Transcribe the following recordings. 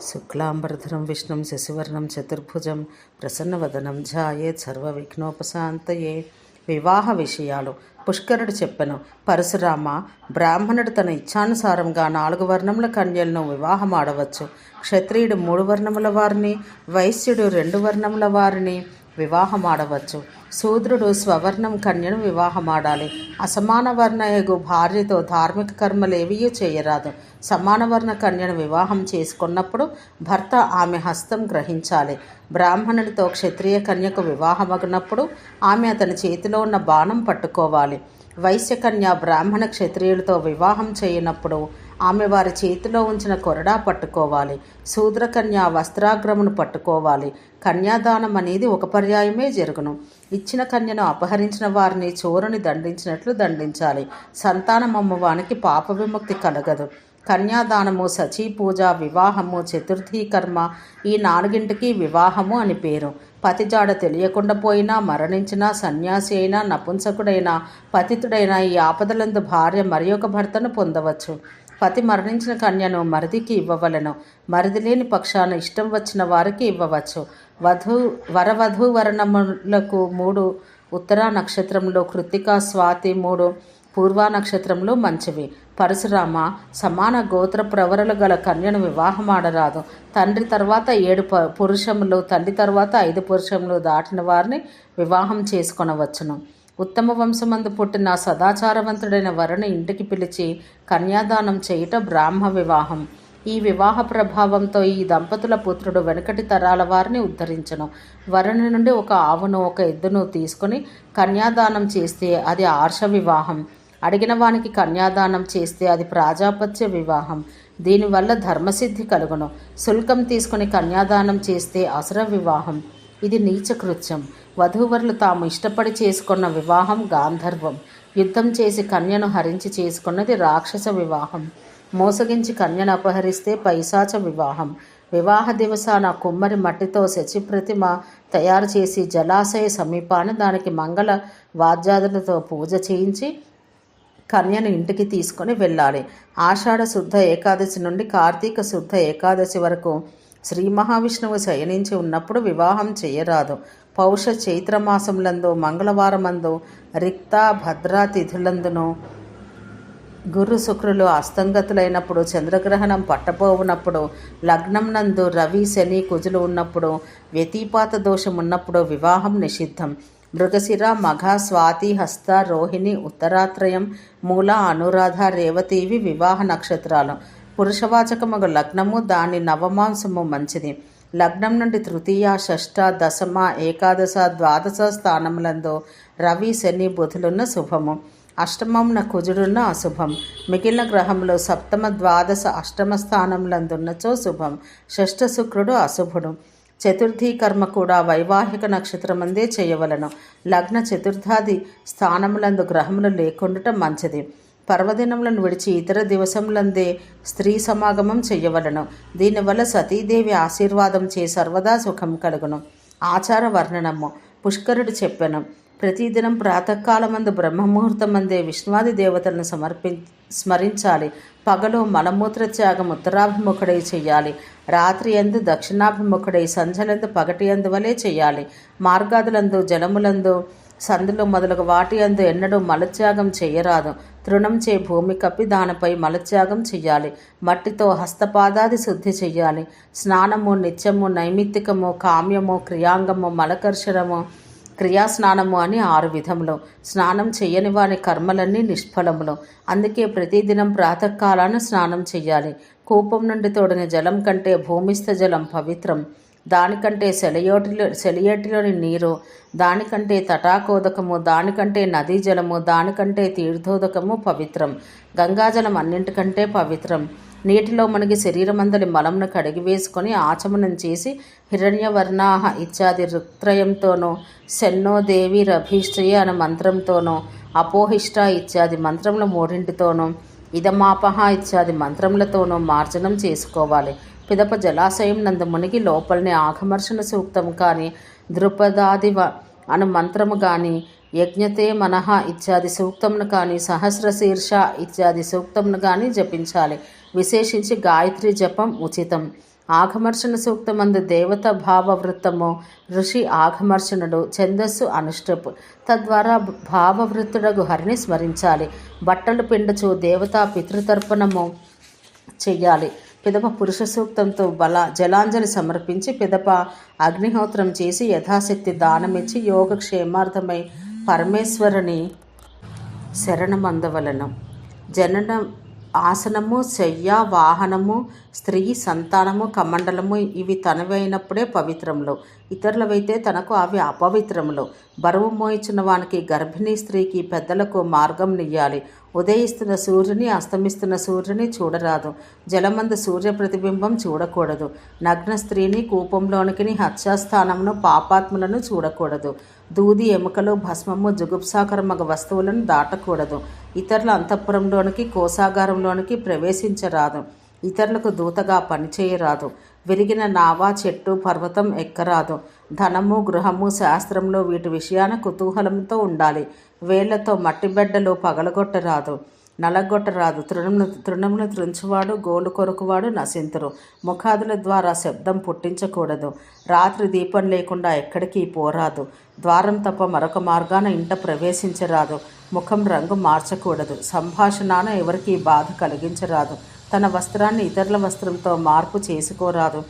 శుక్లాంబరధరం విష్ణుం శశివర్ణం చతుర్భుజం ప్రసన్నవదనం ఝాయేత్ సర్వవిఘ్నోపశాంతయే. వివాహ విషయాలు. పుష్కరుడు చెప్పెను పరశురామ బ్రాహ్మణుడు తన ఇచ్ఛానుసారంగా నాలుగు వర్ణముల కన్యలను వివాహమాడవచ్చు. క్షత్రియుడు మూడు వర్ణముల వారిని వైశ్యుడు రెండు వర్ణముల వారిని వివాహమాడవచ్చు. శూద్రుడు స్వవర్ణం కన్యను వివాహమాడాలి. అసమాన వర్ణయగు భార్యతో ధార్మిక కర్మలేవీ చేయరాదు. సమాన వర్ణ కన్యను వివాహం చేసుకున్నప్పుడు భర్త ఆమె హస్తం గ్రహించాలి. బ్రాహ్మణుడితో క్షత్రియ కన్యకు వివాహమగినప్పుడు ఆమె అతని చేతిలో ఉన్న బాణం పట్టుకోవాలి. వైశ్యకన్య బ్రాహ్మణ క్షత్రియులతో వివాహం చేయనప్పుడు ఆమె వారి చేతిలో ఉంచిన కొరడా పట్టుకోవాలి. శూద్రకన్య వస్త్రాగ్రమును పట్టుకోవాలి. కన్యాదానం అనేది ఒక పర్యాయమే జరుగును. ఇచ్చిన కన్యను అపహరించిన వారిని చోరుని దండించినట్లు దండించాలి. సంతానం అమ్మవానికి పాప విముక్తి కలగదు. కన్యాదానము సచీ పూజ వివాహము చతుర్థీ కర్మ ఈ నాలుగింటికి వివాహము అని పేరు. పతిజాడ తెలియకుండా పోయినా మరణించినా సన్యాసి అయినా నపుంసకుడైనా పతితుడైనా ఈ ఆపదలందు భార్య మరి ఒక భర్తను పొందవచ్చు. పతి మరణించిన కన్యను మరిదికి ఇవ్వవలను. మరిది లేని పక్షాన ఇష్టం వచ్చిన వారికి ఇవ్వవచ్చు. వధు వరవధు వరణములకు మూడు ఉత్తర నక్షత్రంలో కృత్తిక స్వాతి మూడు పూర్వ నక్షత్రంలో మంచివి. పరశురామ సమాన గోత్ర ప్రవరలు గల కన్యను వివాహమాడరాదు. తండ్రి తర్వాత ఏడు ప పురుషములు తల్లి తర్వాత ఐదు పురుషములు దాటిన వారిని వివాహం చేసుకొనవచ్చును. ఉత్తమ వంశమందు పుట్టిన సదాచారవంతుడైన వరుని ఇంటికి పిలిచి కన్యాదానం చేయుట బ్రాహ్మ వివాహం. ఈ వివాహ ప్రభావంతో ఈ దంపతుల పుత్రుడు వెనుకటి తరాల వారిని ఉద్ధరించను. వరుని నుండి ఒక ఆవును ఒక ఎద్దును తీసుకొని కన్యాదానం చేస్తే అది ఆర్ష వివాహం. అడిగిన వానికి కన్యాదానం చేస్తే అది ప్రాజాపత్య వివాహం. దీనివల్ల ధర్మసిద్ధి కలుగును. శుల్కం తీసుకుని కన్యాదానం చేస్తే అసుర వివాహం. ఇది నీచకృత్యం వధూవరులు తాము ఇష్టపడి చేసుకున్న వివాహం గాంధర్వం. యుద్ధం చేసి కన్యను హరించి చేసుకున్నది రాక్షస వివాహం. మోసగించి కన్యను అపహరిస్తే పైశాచ వివాహం. వివాహ దివసాన కుమ్మరి మట్టితో శచి ప్రతిమ తయారు చేసి జలాశయ సమీపాన దానికి మంగళ వాద్యాదులతో పూజ చేయించి కన్యను ఇంటికి తీసుకొని వెళ్ళాలి. ఆషాఢ శుద్ధ ఏకాదశి నుండి కార్తీక శుద్ధ ఏకాదశి వరకు శ్రీ మహావిష్ణువు శయనించి ఉన్నప్పుడు వివాహం చేయరాదు. పౌష చైత్రమాసములందు మంగళవారమందు రిక్త భద్రా తిథులందును గురు శుక్రులు అస్తంగతులైనప్పుడు చంద్రగ్రహణం పట్టబోవునప్పుడు లగ్నం నందు రవి శని కుజులు ఉన్నప్పుడు వ్యతిపాత దోషం ఉన్నప్పుడు వివాహం నిషిద్ధం. మృగశిర మఘ స్వాతి హస్త రోహిణి ఉత్తరాత్రయం మూల అనురాధ రేవతి ఇవి వివాహ నక్షత్రాలు. పురుషవాచకమగు లగ్నము దాని నవమాంసము మంచిది. లగ్నం నుండి తృతీయ షష్ఠ దశమ ఏకాదశ ద్వాదశ స్థానములందు రవి శని బుధులున్న శుభము. అష్టమంన కుజుడున్న అశుభం. మిగిలిన గ్రహములు సప్తమ ద్వాదశ అష్టమ స్థానములందున్నచో శుభం. షష్ఠ శుక్రుడు అశుభుడు. చతుర్థీ కర్మ కూడా వైవాహిక నక్షత్రమందే చేయవలను. లగ్న చతుర్థాది స్థానములందు గ్రహములు లేకుండటం మంచిది. పర్వదినములను విడిచి ఇతర దివసములందే స్త్రీ సమాగమం చెయ్యవలను దీనివల్ల సతీదేవి ఆశీర్వాదం చే సర్వదా సుఖం కలుగును. ఆచార వర్ణనము. పుష్కరుడు చెప్పెను. ప్రతిదినం ప్రాతకాలమందు బ్రహ్మముహూర్తమందే విష్ణువాది దేవతలను సమర్పి స్మరించాలి. పగలు మలమూత్ర త్యాగం ఉత్తరాభిముఖుడై చెయ్యాలి. రాత్రి ఎందు దక్షిణాభిముఖుడై సంధ్యలందు పగటి అందువలే చేయాలి చెయ్యాలి. మార్గాదులందు జలములందు సందులు మొదలగు వాటి అందు ఎన్నడూ మలత్యాగం చేయరాదు తృణం చే భూమి కప్పి దానిపై మలత్యాగం చెయ్యాలి. మట్టితో హస్తపాదాది శుద్ధి చెయ్యాలి. స్నానము నిత్యము నైమిత్తికము కామ్యము క్రియాంగము మలకర్షణము క్రియాస్నానము అని ఆరు విధములు. స్నానం చేయని వారి కర్మలన్నీ నిష్ఫలములు. అందుకే ప్రతిదినం ప్రాతకాలాన స్నానం చేయాలి కూపం నుండి తోడిన జలం కంటే భూమిస్థ జలం పవిత్రం. దానికంటే సెలయోటిలో సెలియేటిలోని నీరు దానికంటే తటాకోదకము దానికంటే నదీ జలము దానికంటే తీర్థోదకము పవిత్రం. గంగాజలం అన్నింటికంటే పవిత్రం. నీటిలో మనకి శరీరమందలి మలంను కడిగి వేసుకొని ఆచమనం చేసి హిరణ్యవర్ణాహ ఇత్యాది రుత్రయంతోనూ శన్నో దేవి రభీష్ట్రియ అనే మంత్రంతోనో అపోహిష్ట ఇత్యాది మంత్రముల మూడింటితోనూ ఇదమాపహ ఇత్యాది మంత్రములతోనూ మార్జనం చేసుకోవాలి. పిదప జలాశయం నందు మునిగి లోపలనే ఆఘమర్షణ సూక్తం కానీ ద్రుపదాది అను మంత్రము కానీ యజ్ఞతే మనహ ఇత్యాది సూక్తంను కానీ సహస్రశీర్ష ఇత్యాది సూక్తంను కానీ జపించాలి. విశేషించి గాయత్రి జపం ఉచితం. ఆఘమర్షణ సూక్తమందు దేవత భావవృత్తము. ఋషి ఆఘమర్షణుడు ఛందస్సు అనుష్టపు. తద్వారా భావవృత్తుడగు హరిని స్మరించాలి. బట్టలు పిండుచు దేవతా పితృతర్పణము చెయ్యాలి. పిదప పురుష సూక్తంతో బల జలాంజలి సమర్పించి పిదప అగ్నిహోత్రం చేసి యథాశక్తి దానమిచ్చి యోగక్షేమార్థమై పరమేశ్వరుని శరణమందవలను. జననం ఆసనము శయ్య వాహనము స్త్రీ సంతానము కమండలము ఇవి తనవైనప్పుడే పవిత్రములు. ఇతరులవైతే తనకు అవి అపవిత్రములు. బరువు మోయిచున్న వానికి గర్భిణీ స్త్రీకి పెద్దలకు మార్గం నియ్యాలి. ఉదయిస్తున్న సూర్యుని అస్తమిస్తున్న సూర్యుని చూడరాదు. జలమందు సూర్య ప్రతిబింబం చూడకూడదు. నగ్న స్త్రీని కూపంలోనికి హత్యాస్థానమును పాపాత్ములను చూడకూడదు. దూది ఎముకలు భస్మము జుగుప్సాకరమగ వస్తువులను దాటకూడదు. ఇతరుల అంతఃపురంలోనికి కోసాగారంలోనికి ప్రవేశించరాదు. ఇతరులకు దూతగా పనిచేయరాదు. విరిగిన నావా చెట్టు పర్వతం ఎక్కరాదు. ధనము గృహము శాస్త్రంలో వీటి విషయాన కుతూహలంతో ఉండాలి. వేళ్ళతో మట్టిబెడ్డలు పగలగొట్టరాదు. నలగొట్టరాదు. తృణమును తృణమును త్రుంచువాడు గోలు కొరుకువాడు నశింతురు. ముఖాదుల ద్వారా శబ్దం పుట్టించకూడదు. రాత్రి దీపం లేకుండా ఎక్కడికి పోరాదు. ద్వారం తప్ప మరొక మార్గాన ఇంట ప్రవేశించరాదు. ముఖం రంగు మార్చకూడదు. సంభాషణాన ఎవరికి బాధ కలిగించరాదు. తన వస్త్రాన్ని ఇతరుల వస్త్రంతో మార్పు చేసుకోరాదు.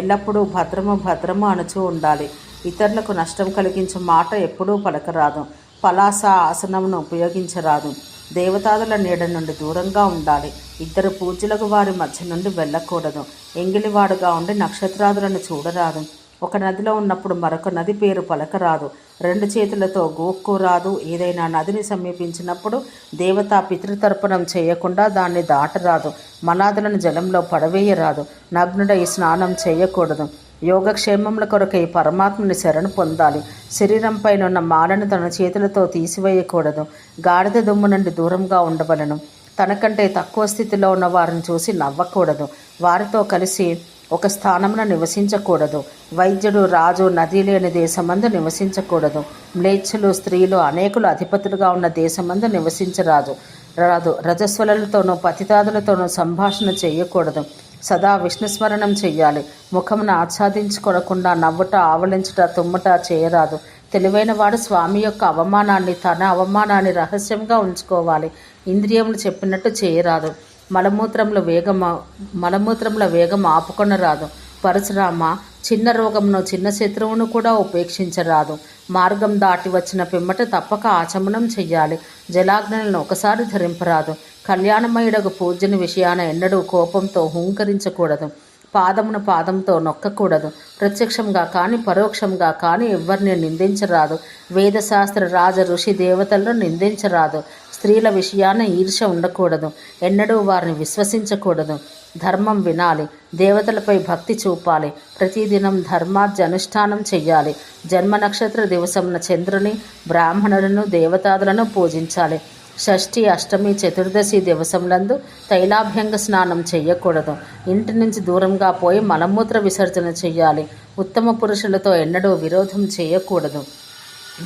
ఎల్లప్పుడూ భద్రము భద్రము అనుచూ ఉండాలి. ఇతరులకు నష్టం కలిగించే మాట ఎప్పుడూ పలకరాదు. పలాస ఆసనమును ఉపయోగించరాదు. దేవతాదుల నీడ నుండి దూరంగా ఉండాలి. ఇద్దరు పూజలకు వారి మధ్య నుండి వెళ్ళకూడదు. ఎంగిలివాడుగా ఉండి నక్షత్రాదులను చూడరాదు. ఒక నదిలో ఉన్నప్పుడు మరొక నది పేరు పలకరాదు. రెండు చేతులతో గోక్కోరాదు ఏదైనా నదిని సమీపించినప్పుడు దేవత పితృతర్పణం చేయకుండా దాన్ని దాటరాదు. మలాదులను జలంలో పడవేయరాదు. నగ్నుడై స్నానం చేయకూడదు. యోగక్షేమముల కొరకై పరమాత్మని శరణు పొందాలి. శరీరంపైన ఉన్న మాలను తన చేతులతో తీసివేయకూడదు. గాడిద దుమ్ము నుండి దూరంగా ఉండవలను. తనకంటే తక్కువ స్థితిలో ఉన్న వారిని చూసి నవ్వకూడదు. వారితో కలిసి ఒక స్థానమున నివసించకూడదు. వైద్యుడు రాజు నది లేని దేశమందు నివసించకూడదు. మ్లేచ్ఛలు స్త్రీలు అనేకులు అధిపతులుగా ఉన్న దేశమందు నివసించరాదు. రాదు. రజస్వలతోనూ పతితాదులతోనూ సంభాషణ చేయకూడదు. సదా విష్ణుస్మరణం చెయ్యాలి. ముఖమును ఆచ్ఛాదించుకోకుండా నవ్వుట ఆవలించుట తుమ్ముట చేయరాదు. తెలివైన వాడు స్వామి యొక్క అవమానాన్ని తన అవమానాన్ని రహస్యంగా ఉంచుకోవాలి. ఇంద్రియములు చెప్పినట్టు చేయరాదు. మలమూత్రంలో వేగం మలమూత్రంలో వేగం ఆపుకొనరాదు. పరశురామ చిన్న రోగమును చిన్న శత్రువును కూడా ఉపేక్షించరాదు. మార్గం దాటి వచ్చిన పిమ్మట తప్పక ఆచమనం చెయ్యాలి. జలాగ్నులను ఒకసారి ధరింపరాదు. కళ్యాణమయుడకు పూజని విషయాన ఎన్నడూ కోపంతో హుంకరించకూడదు. పాదమును పాదంతో నొక్కకూడదు. ప్రత్యక్షంగా కానీ పరోక్షంగా కానీ ఎవరిని నిందించరాదు. వేదశాస్త్ర రాజ ఋషి దేవతలను నిందించరాదు. స్త్రీల విషయాన ఈర్ష ఉండకూడదు. ఎన్నడూ వారిని విశ్వసించకూడదు. ధర్మం వినాలి. దేవతలపై భక్తి చూపాలి. ప్రతిదినం ధర్మార్జ అనుష్ఠానం చెయ్యాలి. జన్మ నక్షత్ర దివసమున చంద్రుని బ్రాహ్మణులను దేవతాదులను పూజించాలి. షష్ఠి అష్టమి చతుర్దశి దివసంలందు తైలాభ్యంగ స్నానం చేయకూడదు ఇంటి నుంచి దూరంగా పోయి మలమూత్ర విసర్జన చేయాలి ఉత్తమ పురుషులతో ఎన్నడూ విరోధం చేయకూడదు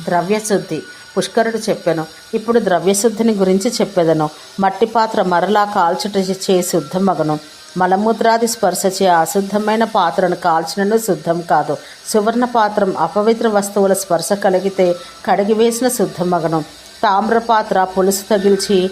ద్రవ్యశుద్ధి. పుష్కరుడు చెప్పెను. ఇప్పుడు ద్రవ్యశుద్ధిని గురించి చెప్పెదను. మట్టి పాత్ర మరలా కాల్చుట చే శుద్ధమగను. మలమూత్రాది స్పర్శచే అశుద్ధమైన పాత్రను కాల్చినను శుద్ధం కాదు. సువర్ణ పాత్రం అపవిత్ర వస్తువుల స్పర్శ కలిగితే కడిగివేసిన శుద్ధమగను. తామ్రపాత్ర పులుసు తగిల్చి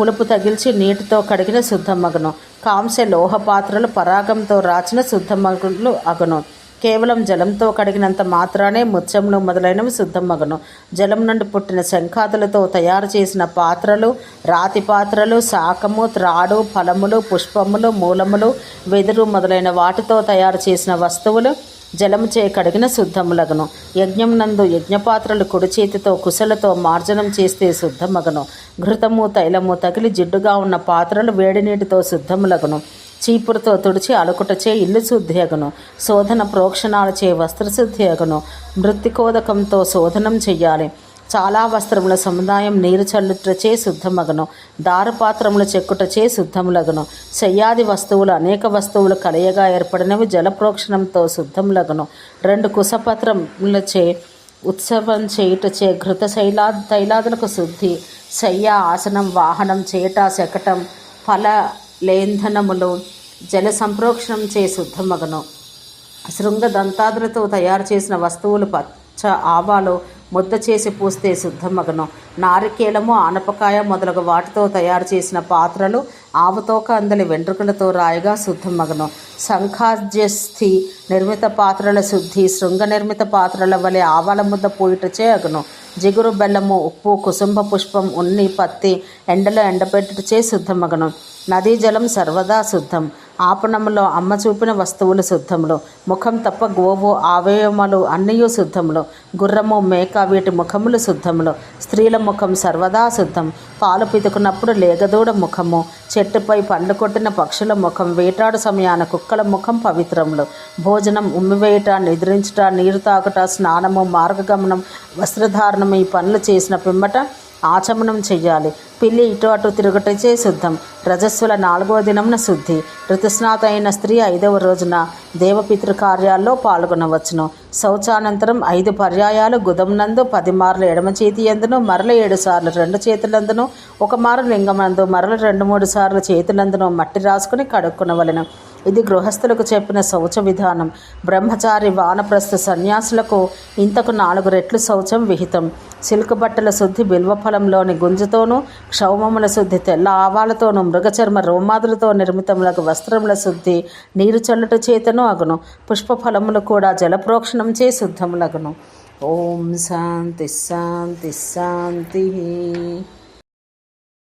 పులుపు తగిల్చి నీటితో కడిగిన శుద్ధమగను. కాంస్య లోహ పాత్రలు పరాగంతో రాచిన శుద్ధమగులు అగను. కేవలం జలంతో కడిగినంత మాత్రానే ముత్యములు మొదలైనవి శుద్ధమగను. జలం నుండి పుట్టిన శంఖాతులతో తయారు చేసిన పాత్రలు రాతి పాత్రలు శాకము త్రాడు ఫలములు పుష్పములు మూలములు వెదురు మొదలైన వాటితో తయారు చేసిన వస్తువులు జలము చే కడిగిన శుద్ధములగను. యజ్ఞం నందు యజ్ఞపాత్రలు కుడి చేతితో కుశలతో మార్జనం చేస్తే శుద్ధమగను. ఘృతము తైలము తగిలి జిడ్డుగా ఉన్న పాత్రలు వేడి నీటితో శుద్ధములగను. చీపురుతో తుడిచి అలుకుటచే ఇల్లు శుద్ధియగును. శోధన ప్రోక్షణాలచే వస్త్రశుద్ధియగును. మృత్తికోదకంతో శోధనం చెయ్యాలి. చాలా వస్త్రముల సముదాయం నీరు చల్లుటచే శుద్ధమగను. దారపాత్రముల చెక్కుటచే శుద్ధములగను. శయ్యాది వస్తువులు అనేక వస్తువులు కలయగా ఏర్పడినవి జలప్రోక్షణంతో శుద్ధములగను. రెండు కుశపత్రములచే ఉత్సవం చేయుటచే ఘృత శైలా తైలాదులకు శుద్ధి. శయ్య ఆసనం వాహనం చేట శకటం ఫల లేంధనములు జల సంప్రోక్షణం చే శుద్ధమగను. శృంగ దంతాదులతో తయారు చేసిన వస్తువులు పచ్చ ఆవాలు ముద్ద చేసి పూస్తే శుద్ధమగను. నారికేలము ఆనపకాయ మొదలగు వాటితో తయారు చేసిన పాత్రలు ఆవతోక అందని వెంట్రుకలతో రాయిగా శుద్ధమగను శంఖాజ్యస్థి నిర్మిత పాత్రల శుద్ధి శృంగ నిర్మిత పాత్రల వలె ఆవాల ముద్ద పూయుటచే అగును. జిగురు బెల్లము ఉప్పు కుసుంభ పుష్పం ఉన్ని పత్తి ఎండలో ఎండపెట్టుటచే శుద్ధమగను నదీ జలం సర్వదా శుద్ధం. ఆపణములో అమ్మ చూపిన వస్తువులు శుద్ధములు. ముఖం తప్ప గోవు అవయవములు అన్నయూ శుద్ధములు. గుర్రము మేక వీటి ముఖములు శుద్ధములు. స్త్రీల ముఖం సర్వదా శుద్ధం. పాలు పితుకున్నప్పుడు లేగదూడ ముఖము. చెట్టుపై పండ్లు కొట్టిన పక్షుల ముఖం. వేటాడు సమయాన కుక్కల ముఖం పవిత్రములు. భోజనం ఉమ్మివేయట నిద్రించుట నీరు తాగుట స్నానము మార్గగమనం వస్త్రధారణం ఈ పనులు చేసిన పిమ్మట ఆచమనం చెయ్యాలి. పిల్లి ఇటు అటు తిరుగుటచే శుద్ధం రజస్సుల నాలుగవ దినమున శుద్ధి. ఋతుస్నాత అయిన స్త్రీ ఐదవ రోజున దేవపితృ కార్యాల్లో పాల్గొనవచ్చును. శౌచానంతరం ఐదు పర్యాయాలు గుదంనందు పది మార్లు ఎడమ చేతి ఎందును మరల ఏడు సార్లు రెండు చేతులందును ఒక మారు లింగమందు మరల రెండు మూడు సార్లు చేతులందును మట్టి రాసుకుని కడుక్కునవలెను. ఇది గృహస్థులకు చెప్పిన శౌచ విధానం. బ్రహ్మచారి వానప్రస్థ సన్యాసులకు ఇంతకు నాలుగు రెట్లు శౌచం విహితం. సిల్క్ బట్టల శుద్ధి బిల్వఫలంలోని గుంజతోనూ క్షౌమముల శుద్ధి తెల్ల ఆవాలతోనూ మృగచర్మ రోమాదులతో నిర్మితములకు వస్త్రముల శుద్ధి నీరు చల్లుట చేతను అగును. పుష్పఫలములు కూడా జలప్రోక్షణం చే శుద్ధములగును. ఓం శాంతి శాంతి శాంతి.